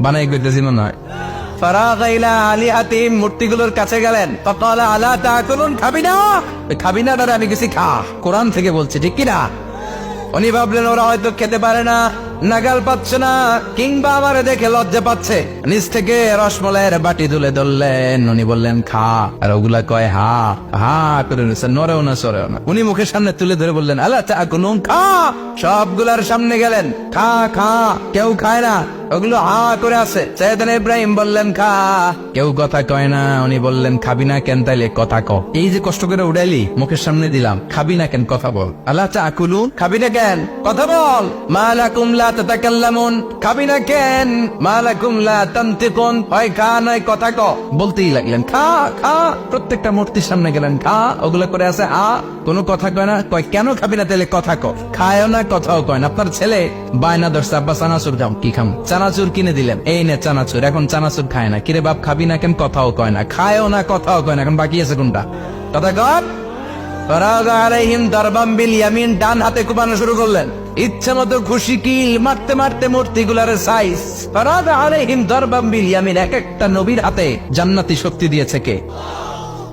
বানাই করতেছি ফারাগ ইলা আলিহাতিম মূর্তিগুলোর কাছে গেলেন। না না দাদা আমি খা। থেকে বলছি, ঠিক না? উনি ভাবলেন, ওরা হয়তো খেতে পারে না, নাগাল পাচ্ছে না, কিংবা আমারে দেখে লজ্জা পাচ্ছে। নিচ থেকে রসমলাইয়ের বাটি তুলে ধরলেন। উনি বললেন, খা। আর ওগুলা কয়, হা। হা, করে নরেও না, সরেও না। উনি মুখের সামনে তুলে ধরে বললেন তা কোনো খা। সবগুলার সামনে গেলেন, খা খা। কেউ খায় না। ওগুলো হা করে আছে। সৈয়দান ইব্রাহিম বললেন, খা। কেউ কথা কয় না, উনি বললেন, খাবি না কেন তাইলে কথা ক। এই যে কষ্ট করে উড়াইলি, মুখের সামনে দিলাম, খাবি না কেন, কথা বল। আল্লাহ চা আকুলু খাবি না কেন, কথা বল। মালাকুম লা তাতাকাল্লামুন? খাবি না কেন? মালাকুম লা তানতিকুন? হয়, খা, নয়, কথা ক। বলতেই লাগলেন, খা খা। প্রত্যেকটা মূর্তির সামনে গেলেন, খা। ওগুলো করে আছে, আ। কোনো কথা কয় না, কয়, কেন খাবি না তাইলে কথা ক? খায়ও না, কথাও কয় না। আপনার ছেলে? বায়না ধরছে, আব্বা চানাচুর দাম কি খাম? চানাচুর কিনে দিলেন। এই নে চানাচুর, এখন চানাচুর খায় না। কিরে বাপ, খাবি না কেন? কথাও কয় না। খায়ও না, কথাও কয় না। এখন বাকি আছে কোনটা? কথা কর জান্নাতি শক্তি দিয়েছে কে?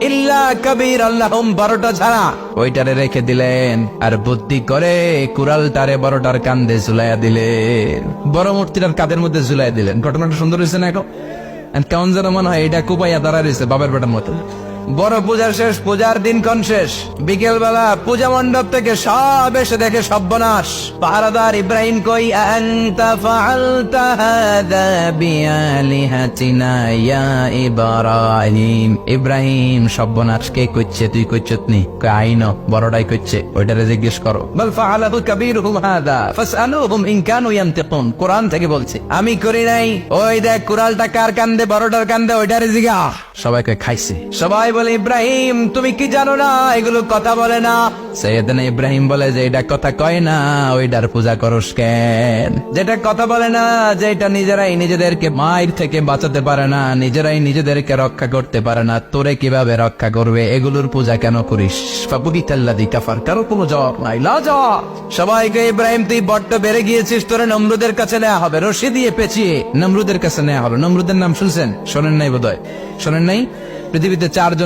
ইল্লা কবির, আল্লাহম বারোটা ছাড়া। ওইটারে রেখে দিলেন, আর বুদ্ধি করে কুড়ালটারে বড়টার কান্দে ঝুলাইয়া দিলেন। বড় মূর্তিটার কাদের মধ্যে ঝুলাই দিলেন? ঘটনাটা সুন্দর হয়েছে না এখন? কেমন যেন মনে হয় এটা কুপাইয়া দাঁড়া রয়েছে বাবার বেটার মতো। বড় পূজার শেষ পূজার দিন কোন শেষ। বিকেল বেলা পূজা মণ্ডপ থেকে সব এসে দেখে সব্যনাশ পাহারাদার ইব্রাহিম কই আনতা ফাআলতা হাদা বিআলিহাতিনা ইয়া ইব্রাহিম? ইব্রাহিম সব্যনাশ কে কইছে তুই কইছত নি? আইন বড়টাই কইছে ওইটারে জিজ্ঞেস করো। বল ফাআলাহু কাবীরুহুম হাদা ফাসআলুহুম ইন কানু ইয়ানতিকুন। কোরআন থেকে বলছে আমি করি নাই ওই দেখ কুরালটা কার কান্দে বড়টার কান্দে ওইটারে জিগা। সবাইকে খাইছে। সবাই বলে, ইব্রাহিম, তুমি কি জানো না? এগুলো কথা বলে না। সৈয়দনা ইব্রাহিম বলে, যে এটা কথা কয় না, ওইটার পূজা করস কেন? যেটা কথা বলে না যে এটা নিজেরাই নিজেদেরকে মায়ের থেকে বাঁচাতে পারে না, নিজেরাই নিজেদেরকে রক্ষা করতে পারে না, তোরে কীভাবে রক্ষা করবে? এগুলোর পূজা কেন করিস? ফাবুকিতাল্লাদি কাফার, কারও কোনো জবাব নাই। লা জবাব। সবাইকে, ইব্রাহিম, তুই বড্ড বেড়ে গিয়েছিস, তোরে নমরুদের কাছে নেওয়া হবে, রশি দিয়ে পেঁচিয়ে। নমরুদের কাছে নেওয়া হবে নমরুদের নাম শুনছেন? শোনেন নাই বোধহয়? শোনেন নাই? পৃথিবীতে চারজন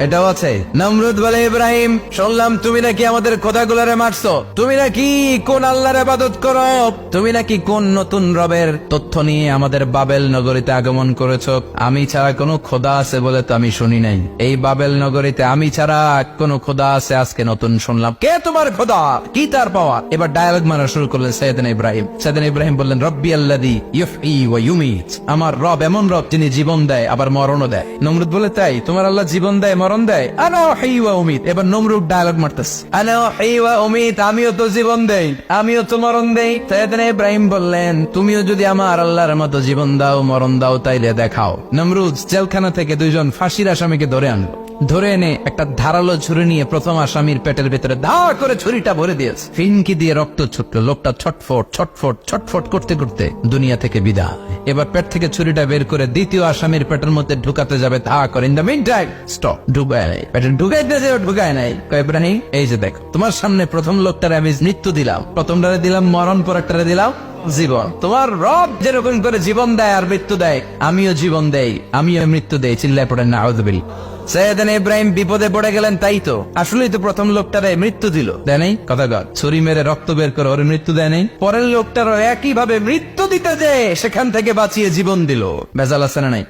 এটাও আছে। নমরুদ বলে, ইব্রাহিম, শুনলাম তুমি নাকি আমাদের খোদাগুলারে মারছো। তুমি নাকি কোন আল্লাহর আবাদত করো? তুমি নাকি কোন নতুন রবের তথ্য নিয়ে আমাদের বাবেল নগরীতে আগমন করেছ? আমি ছাড়া কোনো খোদা আছে বলে তো আমি শুনি নাই। এই বাবেল নগরীতে আমি ছাড়া কোনো খোদা আছে, আজকে নতুন শুনলাম। কে তোমার খোদা? কি তার পাওয়া? এবার ডায়ালগ মারা শুরু করলেন সৈয়দিন ইব্রাহিম। সৈয়দিন ইব্রাহিম বললেন, রব্বি আল্লাদি ইউফই ওয়া ইউমিত। আমার রব এমন রব যিনি জীবন দেয়, আবার মরণও দেয়। নমরুদ বলে, তাই? তোমার আল্লাহ জীবন দেয় মরণ দেয়, আনা হি অমিত এবার নমরুদ ডায়ালগ মারতেস আনা হি অমিত আমিও তো জীবন দেই, আমিও তো মরণ দেই। সৈয়দিন ইব্রাহিম বললেন, তুমিও যদি আমার আল্লাহর মতো জীবন দাও, মরণ দাও, তাইলে দেখাও। নমরুদ জেলখানা থেকে দুইজন ফাঁসির আসামিকে ধরে আনলো। ধরে এনে একটা ধারালো ছুরি নিয়ে প্রথম আসামির পেটের ভেতরে দা করে ছুরিটা ভরে দিয়েছে। ফিনকি দিয়ে রক্ত ছুটলো। লোকটা ছটফট ছটফট ছটফট করতে করতে দুনিয়া থেকে বিদায়। এবার পেট থেকে ছুরিটা বের করে দ্বিতীয় আসামির পেটের মধ্যে ঢুকাতে যাবে ধা করে। In the meantime stop, ঢুকায় নাই। পেটে ঢুকাইতে যে ঢুকায় নাই। কয়েব্রাহিম এই যে দেখো, তোমার সামনে প্রথম লোকটারে আমি মৃত্যু দিলাম। প্রথমটারে দিলাম মরণ, পরেরটারে দিলাম জীবন। তোমার রব যেরকম করে জীবন দেয় আর মৃত্যু দেয়, আমিও জীবন দেই, আমিও মৃত্যু দেই। চিল্লায় পড়েন না আউদবিল সৈয়দান ইব্রাহিম বিপদে পড়ে গেলেন, তাই তো। আসলেই তো প্রথম লোকটারে মৃত্যু দিল। দেয় নাই? কথা গা ছুরি মেরে রক্ত বের করে ওর মৃত্যু দেয় নাই? পরের লোকটারও একই ভাবে মৃত্যু দিতে যে সেখান থেকে বাঁচিয়ে জীবন দিল। বেজাল আছে না নাই?